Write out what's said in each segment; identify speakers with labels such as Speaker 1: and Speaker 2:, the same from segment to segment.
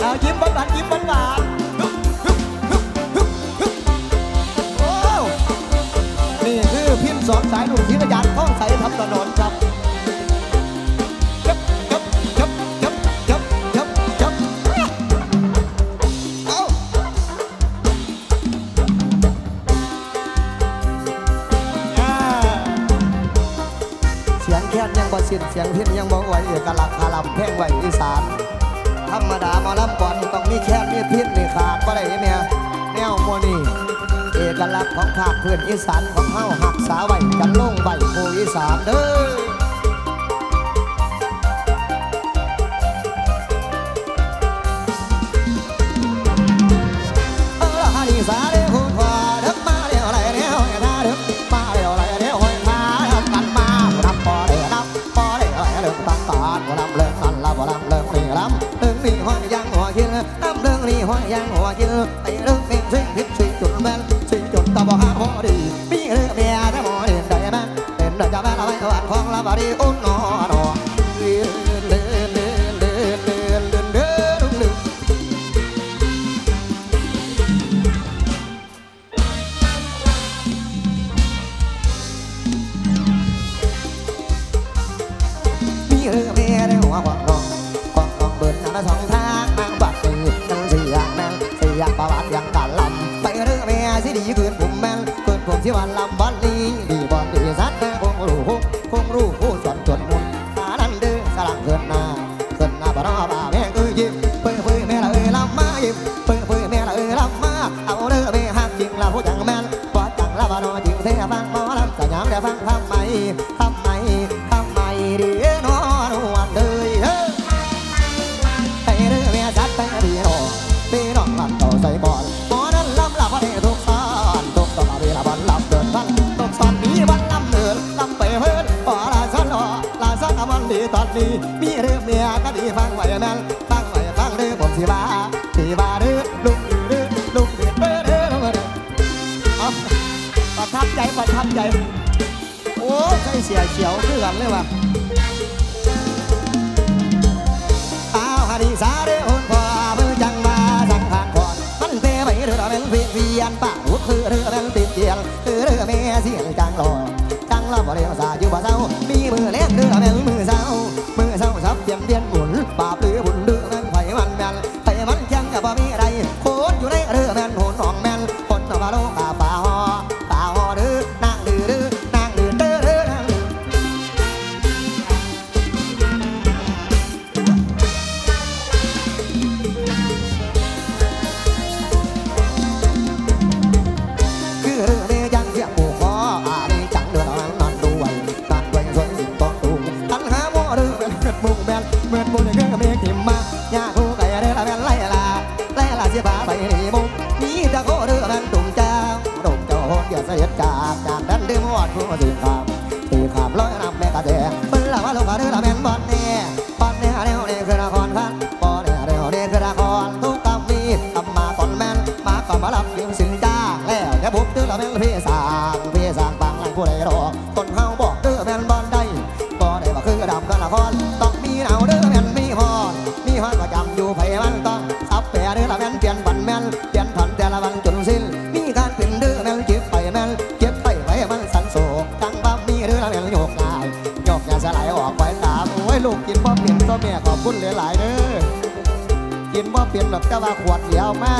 Speaker 1: เอายิ้มหวานๆยิ้มหวานๆฮึบฮึบฮึบฮึบฮึบโอ้นี่คือพิมพ์สองสายหนุ่มศิรยานท่องใสทำถนนครับจับจับจับจับจับจับจับเอาอ่าเสียงแค้นยังบ่สิ้นเสียงพินยังบ่ไหวเอกลักษณ์คาลำเพลงไหวอีสาน ธรรมดาหมอลำก่อนต้องมีแค่มีพินนี่ขาดบ่ได้เนี่ยแนวโมนี่เอกลักษณ์ของภาคพื้นอีสานของเฮาหักษาไว้กันลงไว้โคอีสานเด้อ hoa giang hoa kia tay nước miền suy thiết suy chuẩn bên suy chuẩn tao bỏ hát khó đi bí nữ bè ra bỏ điện đại ban đến đời cho ban là phải thọ ăn khoang là vào đi ôn nó นี้มีเรือเมียก็ดีฟังไว้แม่นฟังไว้ฟังเรือผมสิบาสิบาเรือลุกเรือลุกเรือเรือเรือเรือเอาประทับใจประทับใจ โอ้ใส่เสียเขียวคือกันเลยว่ะอ้าฮันดีสาเด้อหุ่นพ่อมือจังมาสังขารก่อนมันเตะไปเรือเป็นเวียนเวียนป่าหุดคือเรือเป็นติดเกียนคือเรือแม่เสียงจังลอยจังลำบ่เรียวสาอยู่บ่เศร้า เตียงเตียนหมุนบาปหรือบุญ จ้าโหดจากจากดันดื่มวอดผู้สื่อข่ามสื่อข่ามร้อยนำแม่กระแจเป็นลาวาลงมาเรือแบนบอนนี่บอนนี่ยเร็วนี่คือนครพันบอนนี่ยเร็วนี่คือนครทุกคำมีคำมาตอนแม่นมาก่อนมาลับยิงสินจ้าแล้วแค่บุกตื้อแบนพี่สาว เปลี่ยนตัวแม่ขอบคุณหลายๆเด้อกินบ่เปลี่ยนแบบแต่ว่าขวดเดียวมา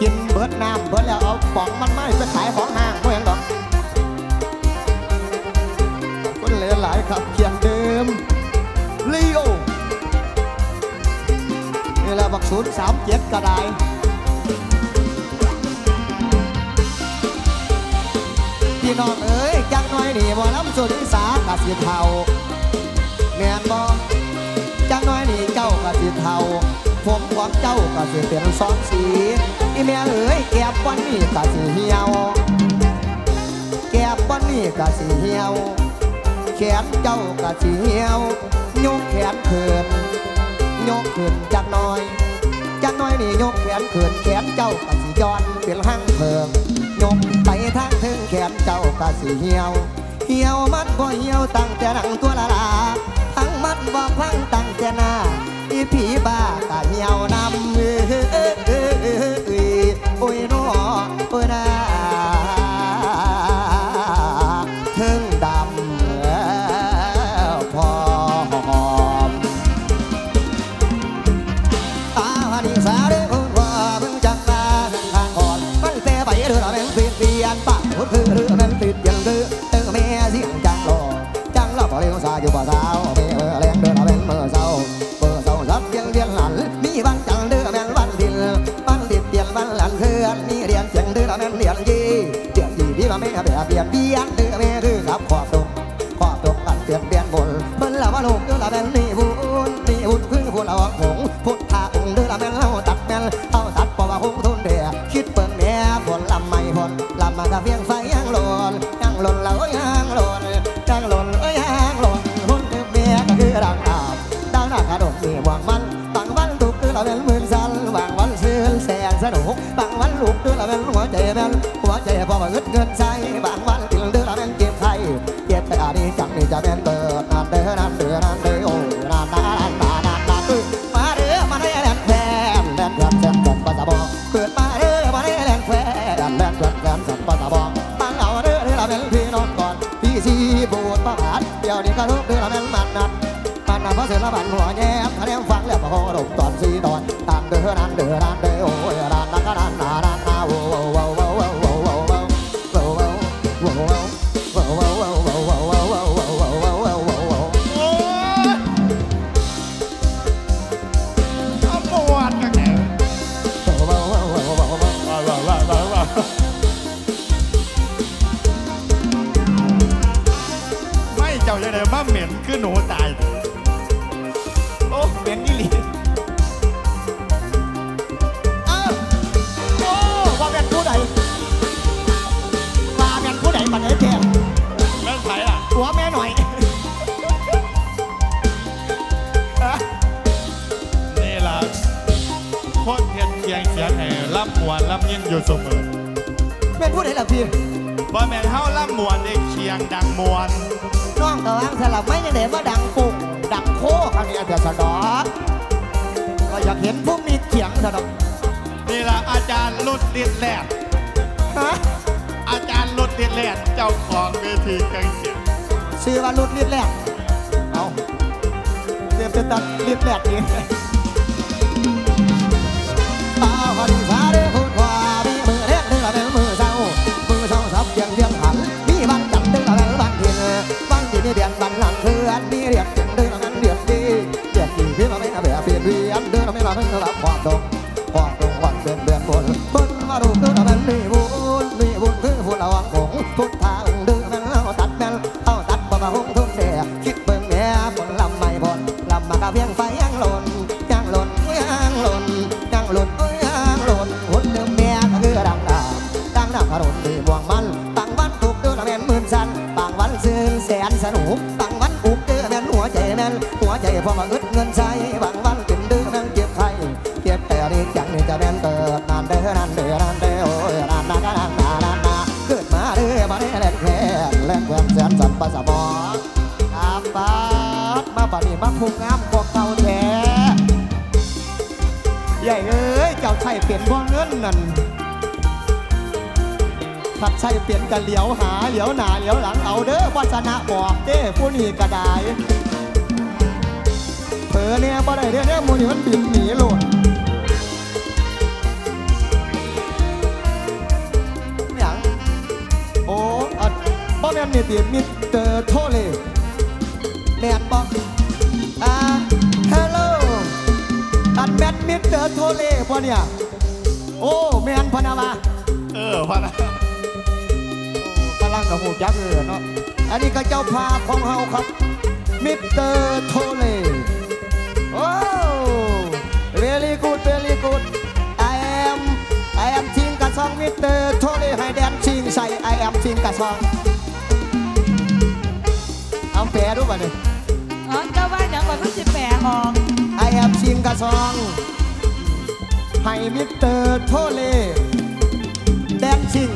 Speaker 1: กินเบิดน้ำเบิดแล้วเอาป๋องมันไม่ไปขายของห้างบ่เห็นดอกคุณหลายๆครับเคียงเดิมลีโอนี่แหละบักศูนย์สามเจ็ดก็ได้พี่น้องเอ๋ยจักหน้อยนี่บ่ล้ำสุดสากะสิเทาแม่นบ่ จักหน้อยนี่เจ้ากะสิเทาผมของเจ้ากะสิเป็นสองสี อีแม่เอ๋ยแก้บวันนี้กะสิเหี่ยว แก้บวันนี้กะสิเหี่ยว แขนเจ้ากะสิเหี่ยวยกแขนเขินยกขึ้นจักน้อยจักน้อยนี่ยกแขนเขินแขนเจ้ากะสิย้อนเป็นห้างเพิงยกไปทางถึงแขนเจ้ากะสิเหี่ยวเหี่ยวมันบ่เหี่ยวตั้งแต่หนังตัวละลา ตั้งมัดว่าพังตั้งเจนาอีผีบ้าตาเหี่ยวนำเอ้ยโอ้ยน้ออโวยเอ้ยนา เงินใช้บางวันกินเดือนละแม่นเก็บไทยเก็บไปอันนี้จังนี่จะแม่นเดินนานเด้อนานเด้อนานเด้อนโอ้นานนานนานนานนานเอ้ยมาเด้อมาได้แลนแฟนแลนแฟนแฟนแฟนปัสสาวะเกิดมาเด้อมาได้แลนแฟนแลนแฟนแฟนแฟนปัสสาวะตั้งเอาเด้อเด้อละแม่นพี่น้องก่อนพี่สีบูดประบาทเดี๋ยวนี้ก็ทุกเด้อละแม่นมันนัดมันนำมาะเสือละบันหัวแย้มคะแนนฟังแล้วพอดมตอนสี่ตอนตามเดือนานเดือนานเดือโอ้ Well, น
Speaker 2: เที
Speaker 1: ย
Speaker 2: นเคียงเสียงให้ล่ำมวนล่ำยิ่งอยู่เสมอ
Speaker 1: แม่นผู้ใดล่ะพี่
Speaker 2: บ่แม่นเฮาล่ำมวนได้เคียงดังมวน
Speaker 1: น้องตะวังสลับไม่ยังไงว่าดังปุกดังโคกอันนี้เดี๋ยวสะดอกก็อยากเห็นพวกมีเขียงสะดอก
Speaker 2: นี่ล่ะอาจารย์รุดดิดแลด
Speaker 1: ฮะ
Speaker 2: อาจารย์รุดดิดแลดเจ้าของเวทีเครื่องเสียง
Speaker 1: ชื่อว่ารุดลิดแรกเอาเตรียมจะตัดลิดแรกนี่ตาพอดีสาเด้พูดว่ามีมือเล็กเด้อละเป็นมือ เดือนบันหลังเพื่อนมีเรียก วนแสนสันปัสสาวะตามบาดมาบัดนี้มาพุงงามกว่าเก่าแท้ใหญ่เอ้ยเจ้าใช่เปลี่ยนบ่เงินนั่นผัดใช่เปลี่ยนกันเหลียวหาเหลียวหนาเหลียวหลังเอาเด้อวาสนาบอกเด้ผู้นี้ก็ได้เผลอเนี่ยบ่ได้เด้อเนี่ยมูนี่มันบินหนีโลดหยังโอ้อันบ่แม่นนี่ติมิส เตอร์โทเลแม่นบ่อ่าฮัลโหลอันแม่นมิสเตอร์โทเลบ่เนี่ย โอ้แม่นพะนาวา
Speaker 2: เออพะนะ
Speaker 1: กำลังกับหูจักเลยเนาะ อันนี้ก็เจ้าภาพของเฮาครับ มิสเตอร์โทเลโอ้ very good very good I am I am ชิงกระซองมิสเตอร์โทเลให้แดนชิงใส่ I am ชิงกระซอง เอาแปลดูป่ะเนี่ย
Speaker 3: อ๋อเจ้าว่าอย่างก่อนเพิ่งสิแปลออก
Speaker 1: I am ชิงกระซองให้มิสเตอร์โทเลแดนชิง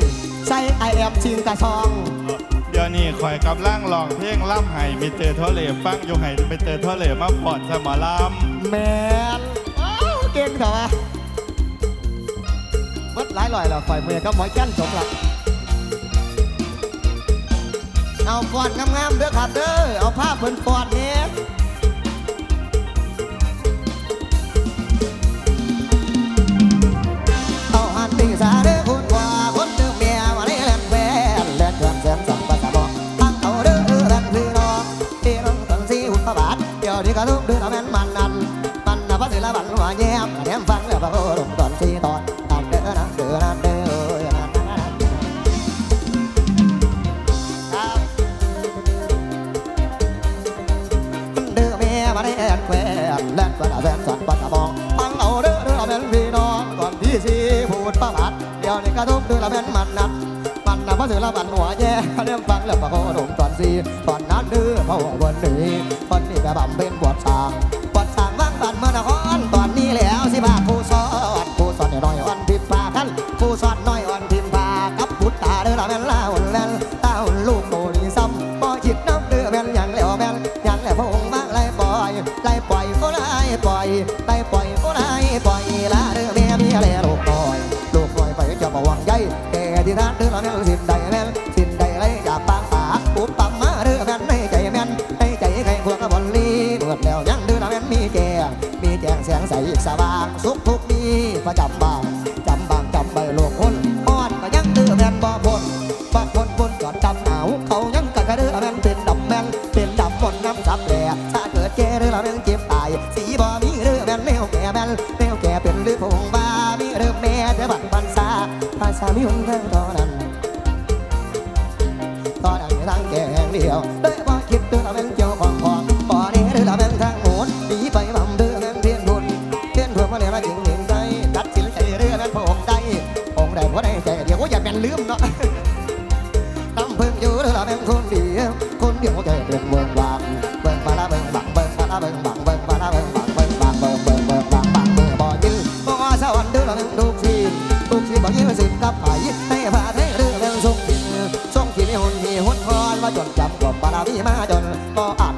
Speaker 1: ใส่ I am ชิงกระซอง
Speaker 2: เดี๋ยวนี้คอยกำลังลองเพลงล่ำไห้มิเตอร์ทะเลฟังอยู่ไห้มิเตอร์ทะเลมาผ่อนสมอล
Speaker 1: แมนอ้าวเก่งเถอะวะวัดหลายลอยแล้วฝ่ายเมียก็หมอยแก้นสมหลัก เอาฟอนงามๆเด้อครับเด้อเอาผ้าเพิ่นฟอนเนี่ยเอาหันติสาเด้อคุณว่าคนเด้อเมียมาได้แล่นแหวนแล่นเกินแสนสังปัสสาวะตั้งเอาเด้อแล่นพี่น้องพี่น้องตั้งสี่หุ่นพระบาทเดี๋ยวนี้ก็ลุกเดือดแม่นมันนั่นมันน่ะพระศิลปันหัวแย้มแย้มฟังแล้วพระโค กระทบเดือละแม่นมันนัดมันนะพระศิละบันหัวแย่เรื่องฟังแล้วพระโคดมตอนสี่ตอนนั้นเด้อพระวันนี้คนนี้แบบบำเพ็ญบวชสาง งแสว่างสุขทุกมีประจำบางจำบางจำใบโลกคนอ่อนก็ยังเด้อแมนบ่พ้นบ่พ้นพ้นก่อนจำหนาวเขายังกะกระเด้อแมนเป็นดำแมนเป็นดำบนน้ำซับแหล่ถ้าเกิดเจเด้อละแม่นเจ็บตาย สีบ่มีเด้อแม่นแมวแก่แม่นแมวแก่เป็นหรือผงบ้ามีเด้อแม่แต่บัดพันษาภาษามีหนทางเท่านั้นตอนนั้นทางแกงเดียวเลยบ่คิดเด้อละแมนเจ้าของ อยู่เด้อละแม่นคนเดียวคนเดียวใจเป็นเบิ่งบางเบิ่งบาลาเบิ่งบังเบิ่งบาลาเบิ่งบังเบิ่งบาลาเบิ่งบังเบิ่งบางเบิ่งเบิ่งเบิ่งบางบางเบิ่งบ่ยืนบ่สวรรค์เด้อละแม่นทุกทีทุกทีบ่ยืนสืบกับไผให้พาให้เด้อแม่นทรงดินทรงที่มีหุ่นมีหุ่นคอนมาจนจำกว่าบารมีมาจนบ่อา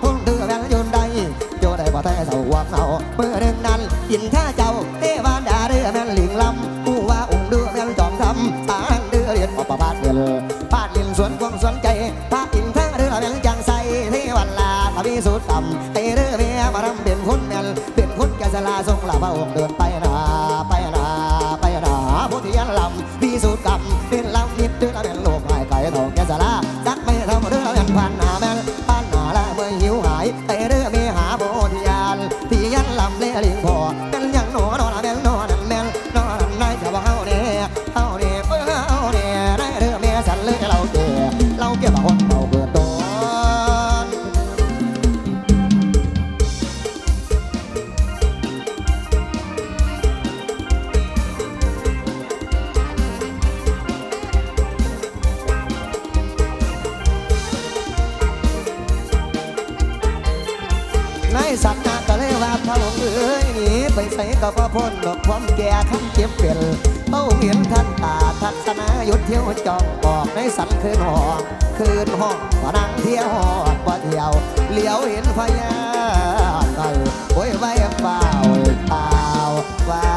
Speaker 1: ใส่กับพระพ้นดอกความแก่ท่านเจ็บเป็นเขาเห็นท่านตาทัศนาหยุดเที่ยวจองบอกในสันคืนหอคืนห้องมานั่งเที่ยวหอดว่าเที่ยวเหลียวเห็นพญาไก่โอ้ยไว้เปล่าเปล่าว่า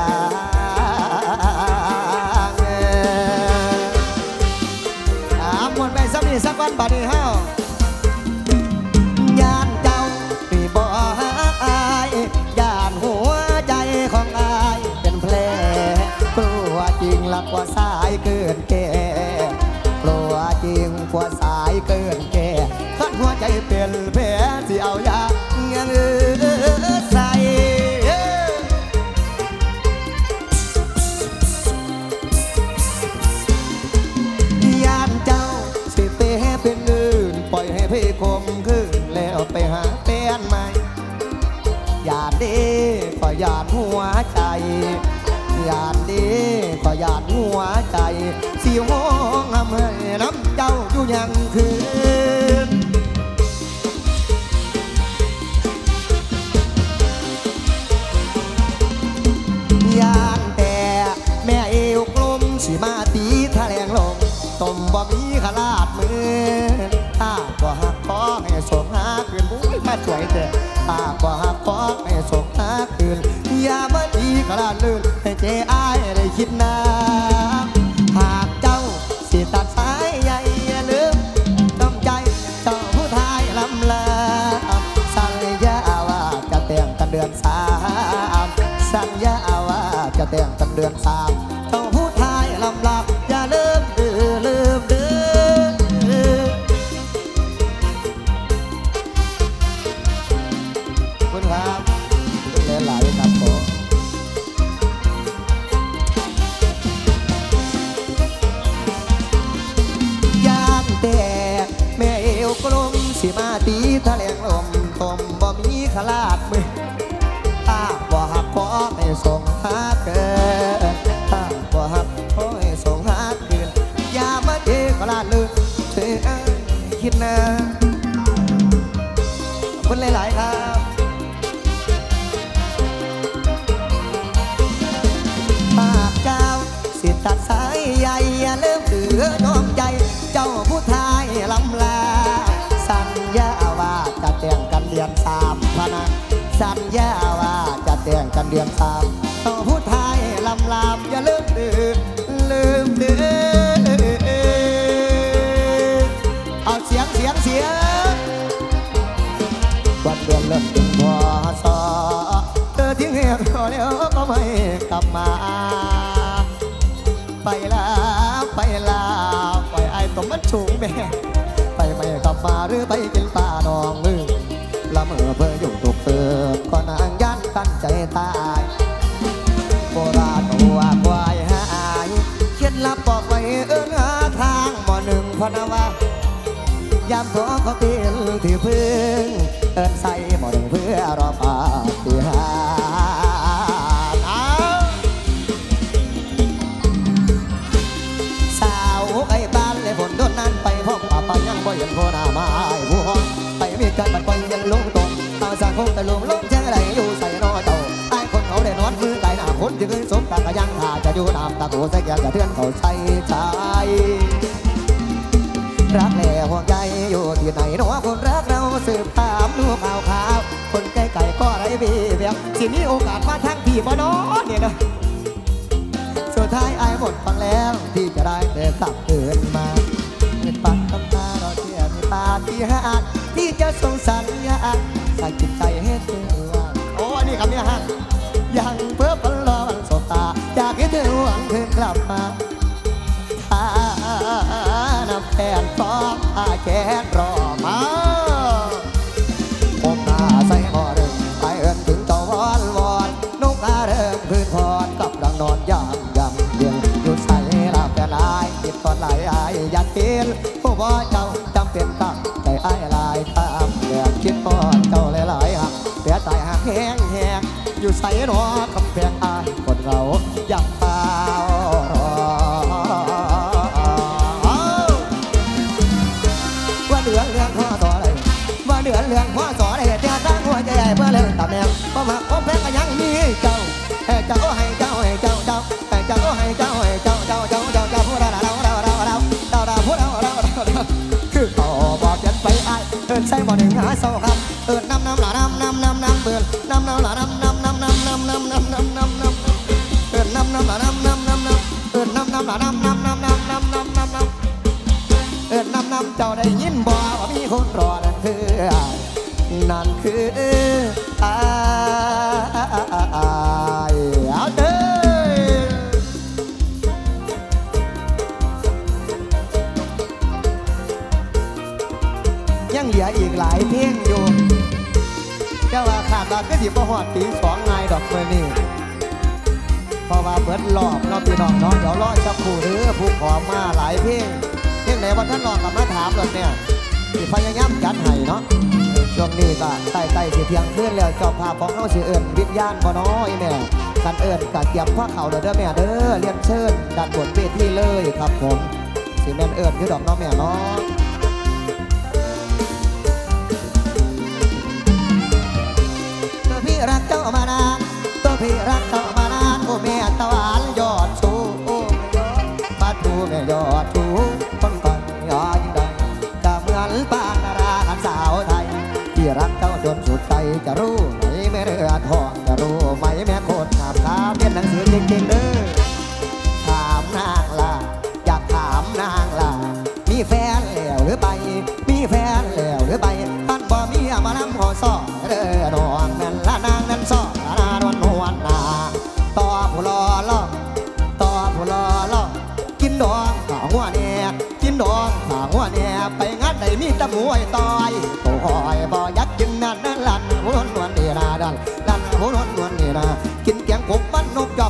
Speaker 1: อามวนไปสักนิดสักวันบัดนี้ฮาายเกินแก่ก ใจสิห้องอำให้น้ำเจ้าอยู่ยังคืนยา สามสัญญาว่าจะแต่งกันเดือนสาม นะขอบคุณหลาย ๆ ครับปากเจ้าสิตัดสายใยอย่าเริ่มเดือน้อมใจ เจ้าผู้ทายลำลา สัญญาว่าจะแต่งกันเดือนสามพนะสัญญาว่าจะแต่งกันเดือนสามต่อผู้ไทยลำลำอย่าลืมเดือลืมเดือ พอแล้วก็ไม่กลับมา ไปล้วไปล้วปล่อยไอ้ตมมันสูงแม่ไปไม่กลับมาหรือไปกินปลาดองมือละเมอเพื่ออยู่ตกเตือก็นางยันตั้งใจตายโบราณตัวควายหายเคล็ดลับบอกไว้เอิ้นหาทางหมอหนึ่งพนาวายามขอเขาเตียนที่พึ่งเอินใส่ แช่ไรอยู่ใส่นอเจ้าไอ้คนเขาได้นอนมือไก่หน้าคนที่เคยสบตากะยังหาจะอยู่น้ำตาโกใส่แก้วจะเทือนเขาใส่ใจรักแหล่ห่วงใยอยู่ที่ไหนหนอคนรักเราสืบตามดูข่าวข่าวคนใกล้ไก่ก็ไรบีเบียงสิมีโอกาสมาทางพี่บ่นอเนี่ยนะสุดท้ายไอ้หมดฟังแล้วที่จะได้แต่กลับเดินมาเงินปัดคำตาเราเทียมีปาฏิหาริย์ที่จะส่งสัญญาณใส่จิตใจให้เธอว่าโอ้อั นี่คำนี้ฮะยังเพื่อพันรอวันสบตา อยากให้เธอหวังคืนกลับมาถ้าน้ำแฟนฟ้องอาแขนรอ อยู่ใส่หนอคำแพงอายคนเราอยากเปล่าว่าเดือนเรื่องพ่อสออะไรว่าเดือนเรื่องพ่อสออะไรแต่ตั้งหัวใจใหญ่เพื่อเล่นตำแหน่งพอมาพบแพ้ก็ยังมีเจ้าให้เจ้าให้เจ้าให้เจ้าเจ้าแต่เจ้าให้เจ้าให้เจ้า เจ้าว่าขาดว่าก็สิบ่ฮอดตีสองไงดอกเมื่อนี้เพราะว่าเบิดรอบเนาพี่น้องเนาะเดี๋ยวรอสักครู่เด้อผู้ขอมาหลายเพลงเพลงไหนว่าท่านรองกับมาถามเลยเนี่ยสิพยายามจัดให้เนาะช่วงนี้ก็ใต้ใต้สิเพียงขึ้นแล้วเจ้าภาพของเราสิเอิญวิญญาณบ่น้อยแม่กันเอิญกะเตรียมผ้าเขาเด้อแม่เด้อเรียนเชิญดันบนเวทีเลยครับผมสิแม่นเอิญคือดอกน้องแม่เนาะ หรือปานดาราขันสาวไทย ที่รักเจ้าจนสุดใจจะรู้ไหมแม่เรือทองจะรู้ไหมแม่โคตรขาบขามเรียนหนังสือจริงๆเด้อถามนางล่ะอยากถามนางล่ะมีแฟนแล้วหรือไป มีแฟนแล้วหรือไปท่านบ่มีมานำหอซอเด้อ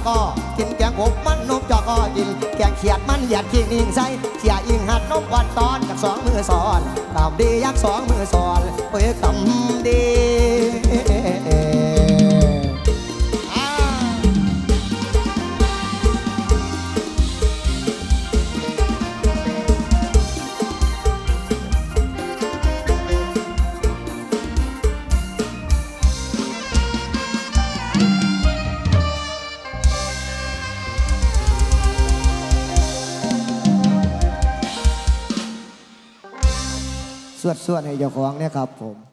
Speaker 1: อกอกินแกงกบมันนมจอกอกินแกงเขียดมันหยาดขี้นิ่งใส่เขียอิงหัดนมวันตอนกับสองมือสอนกำดียักสองมือสอนเอ้ยกำดี ส่วนให้เจ้าของเนี่ยครับผม